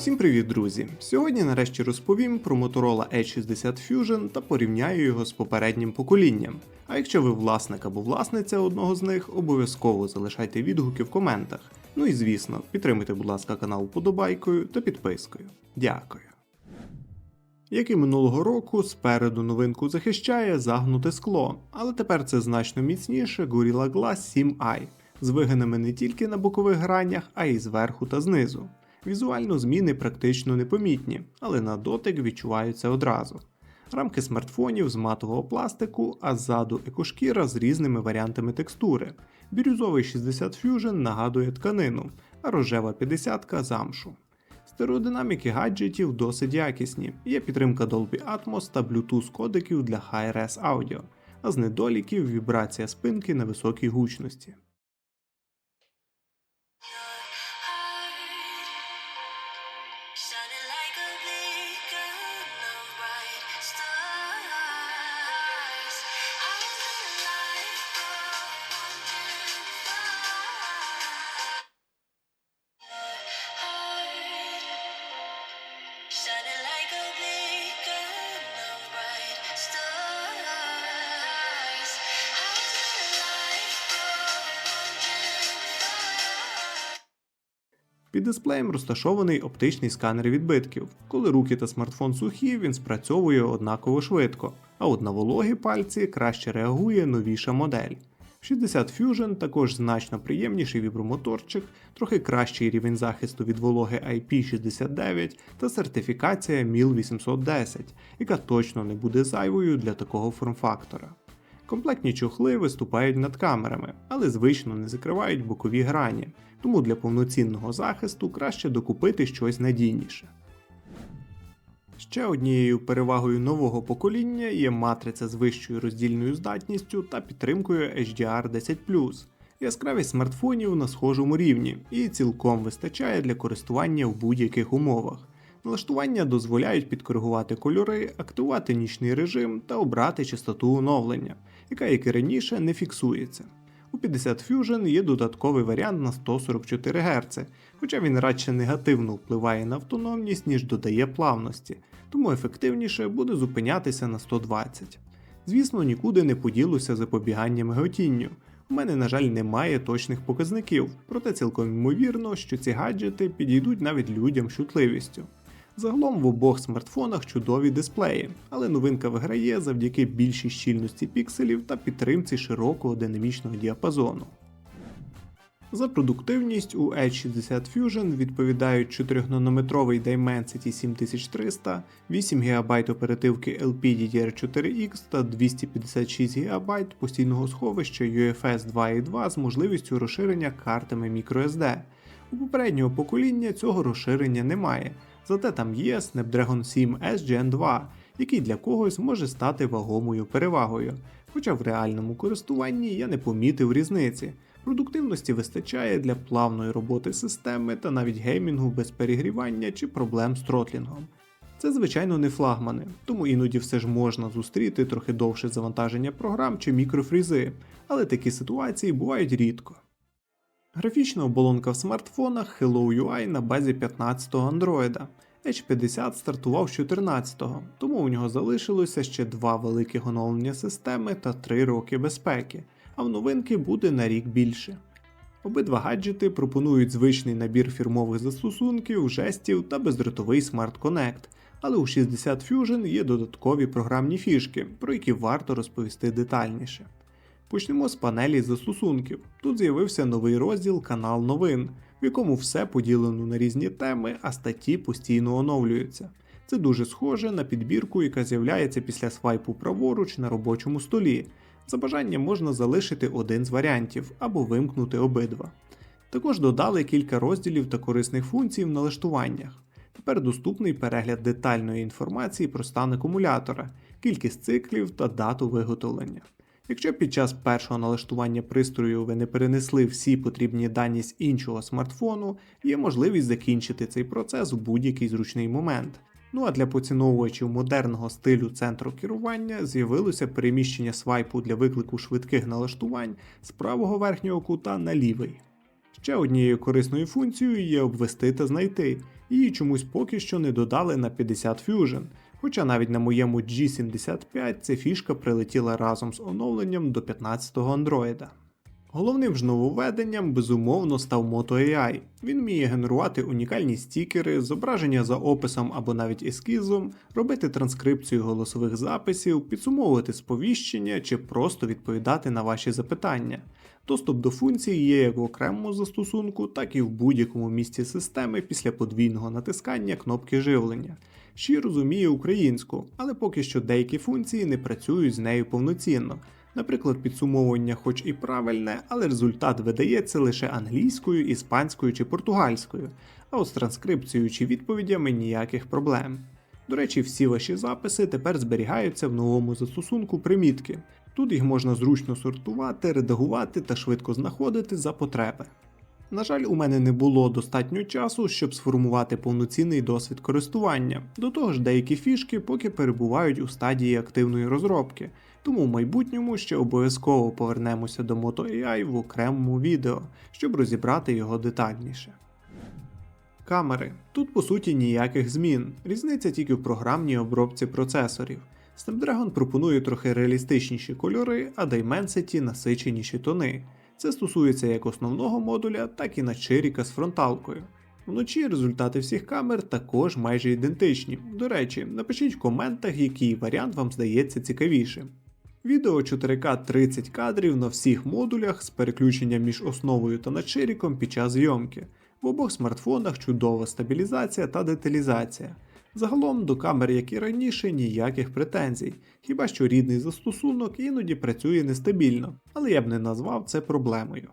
Всім привіт, друзі! Сьогодні нарешті розповім про Motorola Edge60 Fusion та порівняю його з попереднім поколінням. А якщо ви власник або власниця одного з них, обов'язково залишайте відгуки в коментах. Ну і звісно, підтримуйте, будь ласка, канал вподобайкою та підпискою. Дякую. Як і минулого року, спереду новинку захищає загнуте скло, але тепер це значно міцніше Gorilla Glass 7i з вигинами не тільки на бокових гранях, а й зверху та знизу. Візуально зміни практично непомітні, але на дотик відчуваються одразу. Рамки смартфонів з матового пластику, а ззаду екошкіра з різними варіантами текстури. Бірюзовий 60 Fusion нагадує тканину, а рожева 50 замшу. Стереодинаміки гаджетів досить якісні, є підтримка Dolby Atmos та Bluetooth кодеків для Hi-Res Audio, а з недоліків вібрація спинки на високій гучності. Під дисплеєм розташований оптичний сканер відбитків. Коли руки та смартфон сухі, він спрацьовує однаково швидко, а от на вологі пальці краще реагує новіша модель. 60 Fusion також значно приємніший вібромоторчик, трохи кращий рівень захисту від вологи IP69 та сертифікація MIL 810, яка точно не буде зайвою для такого форм-фактора. Комплектні чохли виступають над камерами, але звично не закривають бокові грані, тому для повноцінного захисту краще докупити щось надійніше. Ще однією перевагою нового покоління є матриця з вищою роздільною здатністю та підтримкою HDR 10 Яскравість смартфонів на схожому рівні і цілком вистачає для користування в будь-яких умовах. Налаштування дозволяють підкоригувати кольори, активувати нічний режим та обрати частоту оновлення, яка, як і раніше, не фіксується. У 50 Fusion є додатковий варіант на 144 Гц, хоча він радше негативно впливає на автономність, ніж додає плавності, тому ефективніше буде зупинятися на 120. Звісно, нікуди не поділося запобігання миготінню. У мене, на жаль, немає точних показників, проте цілком ймовірно, що ці гаджети підійдуть навіть людям з чутливістю. Загалом в обох смартфонах чудові дисплеї, але новинка виграє завдяки більшій щільності пікселів та підтримці широкого динамічного діапазону. За продуктивність у Edge 60 Fusion відповідають 4-нанометровий Dimensity 7300, 8 ГБ оперативки LPDDR4X та 256 ГБ постійного сховища UFS 2.2 з можливістю розширення картами microSD. У попереднього покоління цього розширення немає, зате там є Snapdragon 7 S Gen 2, який для когось може стати вагомою перевагою. Хоча в реальному користуванні я не помітив різниці. Продуктивності вистачає для плавної роботи системи та навіть геймінгу без перегрівання чи проблем з тротлінгом. Це, звичайно, не флагмани, тому іноді все ж можна зустріти трохи довше завантаження програм чи мікрофрізи, але такі ситуації бувають рідко. Графічна оболонка в смартфонах Hello UI на базі 15-го Android. Edge 50 стартував з 14-го, тому у нього залишилося ще два великих оновлення системи та 3 роки безпеки, а в новинки буде на рік більше. Обидва гаджети пропонують звичний набір фірмових застосунків, жестів та бездротовий Smart Connect, але у 60 Fusion є додаткові програмні фішки, про які варто розповісти детальніше. Почнемо з панелі застосунків. Тут з'явився новий розділ Канал новин, в якому все поділено на різні теми, а статті постійно оновлюються. Це дуже схоже на підбірку, яка з'являється після свайпу праворуч на робочому столі. За бажанням можна залишити один з варіантів або вимкнути обидва. Також додали кілька розділів та корисних функцій в налаштуваннях. Тепер доступний перегляд детальної інформації про стан акумулятора, кількість циклів та дату виготовлення. Якщо під час першого налаштування пристрою ви не перенесли всі потрібні дані з іншого смартфону, є можливість закінчити цей процес в будь-який зручний момент. Ну а для поціновувачів модерного стилю центру керування з'явилося переміщення свайпу для виклику швидких налаштувань з правого верхнього кута на лівий. Ще однією корисною функцією є обвести та знайти. Її чомусь поки що не додали на 50 Fusion. Хоча навіть на моєму G75 ця фішка прилетіла разом з оновленням до 15-го Android. Головним ж нововведенням безумовно став Moto AI. Він вміє генерувати унікальні стікери, зображення за описом або навіть ескізом, робити транскрипцію голосових записів, підсумовувати сповіщення чи просто відповідати на ваші запитання. Доступ до функцій є як в окремому застосунку, так і в будь-якому місці системи після подвійного натискання кнопки живлення. Й розуміє українську, але поки що деякі функції не працюють з нею повноцінно. Наприклад, підсумовування хоч і правильне, але результат видається лише англійською, іспанською чи португальською, а от з транскрипцією чи відповідями ніяких проблем. До речі, всі ваші записи тепер зберігаються в новому застосунку примітки. Тут їх можна зручно сортувати, редагувати та швидко знаходити за потреби. На жаль, у мене не було достатньо часу, щоб сформувати повноцінний досвід користування. До того ж, деякі фішки поки перебувають у стадії активної розробки, тому в майбутньому ще обов'язково повернемося до Moto AI в окремому відео, щоб розібрати його детальніше. Камери. Тут по суті ніяких змін, різниця тільки в програмній обробці процесорів. Snapdragon пропонує трохи реалістичніші кольори, а Dimensity насиченіші тони. Це стосується як основного модуля, так і начиріка з фронталкою. Вночі результати всіх камер також майже ідентичні. До речі, напишіть в коментах, який варіант вам здається цікавішим. Відео 4К 30 кадрів на всіх модулях з переключенням між основою та начиріком під час зйомки. В обох смартфонах чудова стабілізація та деталізація. Загалом до камер, як і раніше, ніяких претензій, хіба що рідний застосунок іноді працює нестабільно, але я б не назвав це проблемою.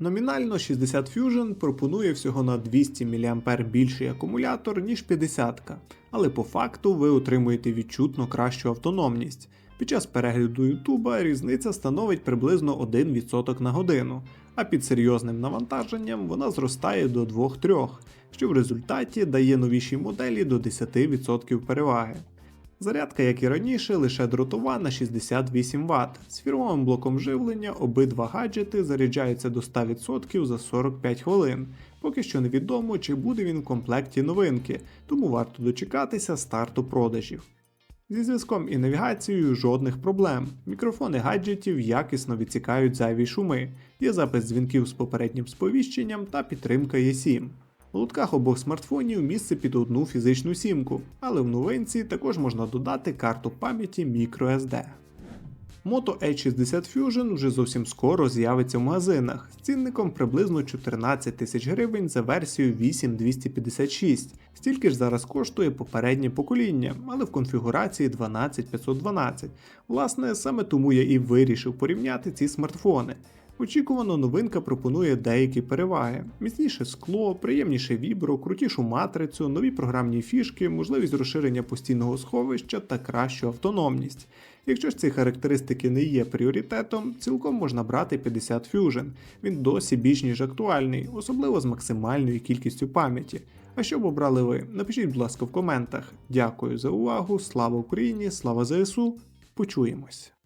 Номінально 60 Fusion пропонує всього на 200 мА більший акумулятор, ніж 50, але по факту ви отримуєте відчутно кращу автономність. Під час перегляду YouTube різниця становить приблизно 1% на годину, а під серйозним навантаженням вона зростає до 2-3, що в результаті дає новішій моделі до 10% переваги. Зарядка, як і раніше, лише дротова на 68 Вт. З фірмовим блоком живлення обидва гаджети заряджаються до 100% за 45 хвилин. Поки що невідомо, чи буде він в комплекті новинки, тому варто дочекатися старту продажів. Зі зв'язком і навігацією жодних проблем. Мікрофони гаджетів якісно відсікають зайві шуми, є запис дзвінків з попереднім сповіщенням та підтримка eSIM. У лотках обох смартфонів місце під одну фізичну сімку, але в новинці також можна додати карту пам'яті microSD. Moto H60 Fusion вже зовсім скоро з'явиться в магазинах з цінником приблизно 14 тисяч гривень за версію 8256. Стільки ж зараз коштує попереднє покоління, але в конфігурації 12512. Власне, саме тому я і вирішив порівняти ці смартфони. Очікувано, новинка пропонує деякі переваги: міцніше скло, приємніше вібро, крутішу матрицю, нові програмні фішки, можливість розширення постійного сховища та кращу автономність. Якщо ж ці характеристики не є пріоритетом, цілком можна брати 50 Fusion. Він досі більш ніж актуальний, особливо з максимальною кількістю пам'яті. А що б обрали ви? Напишіть, будь ласка, в коментах. Дякую за увагу, слава Україні, слава ЗСУ. Почуємось!